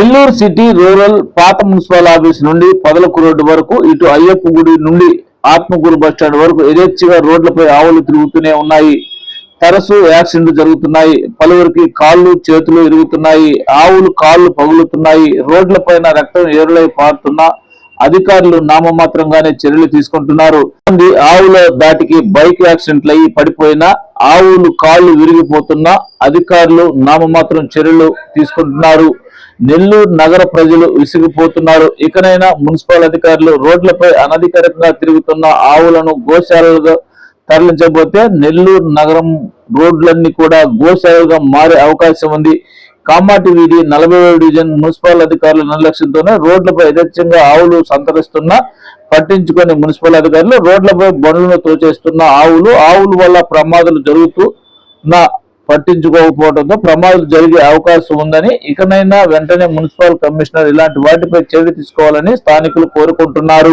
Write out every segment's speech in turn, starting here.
Nellore city rural పాత municipal office నుండి పదలకు రోడ్డు వరకు ఇటు అయ్యప్ప గుడి నుండి ఆత్మకూరు బస్ స్టాండ్ వరకు యథేచ్ఛగా రోడ్లపై ఆవులు తిరుగుతూనే ఉన్నాయి. తరచు యాక్సిడెంట్లు జరుగుతున్నాయి. పలువురికి కాళ్ళు చేతులు ఇరుగుతున్నాయి. ఆవులు కాళ్ళు పగులుతున్నాయి. రోడ్లపైన రక్తం ఏరులై పారుతున్నా అధికారులు నామమాత్రంగానే చర్యలు తీసుకుంటున్నారు. మంది ఆవుల దాటికి బైక్ యాక్సిడెంట్లు అయ్యి పడిపోయినా ఆవులు కాళ్ళు విరిగిపోతున్నా అధికారులు నామమాత్రం చర్యలు తీసుకుంటున్నారు. నెల్లూరు నగర ప్రజలు విసిగిపోతున్నారు. ఇకనైనా మున్సిపల్ అధికారులు రోడ్లపై అనధికారికంగా తిరుగుతున్న ఆవులను గోశాలలుగా తరలించబోతే నెల్లూరు నగరం రోడ్లన్నీ కూడా గోశాలగా మారే అవకాశం ఉంది. కామాటి వీధి నలభై డివిజన్ మున్సిపల్ అధికారుల నిర్లక్ష్యంతోనే రోడ్లపై యథేచ్ఛంగా ఆవులు సంతరిస్తున్నా పట్టించుకొని మున్సిపల్ అధికారులు రోడ్లపై బండ్లను తోచేస్తున్న ఆవులు ఆవుల వల్ల ప్రమాదాలు జరుగుతున్న పట్టించుకోకపోవడంతో ప్రమాదాలు జరిగే అవకాశం ఉందని ఇకనైనా వెంటనే మున్సిపల్ కమిషనర్ ఇలాంటి వాటిపై చర్య తీసుకోవాలని స్థానికులు కోరుకుంటున్నారు.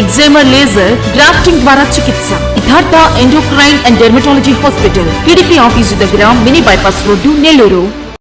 ఎగ్జామర్ లేజర్ డ్రాఫ్టింగ్ ద్వారా చికిత్స. Siddhartha endocrine and dermatology hospital TDP office దగ్గర మినీ బైపాస్ రోడ్డు నెల్లూరు.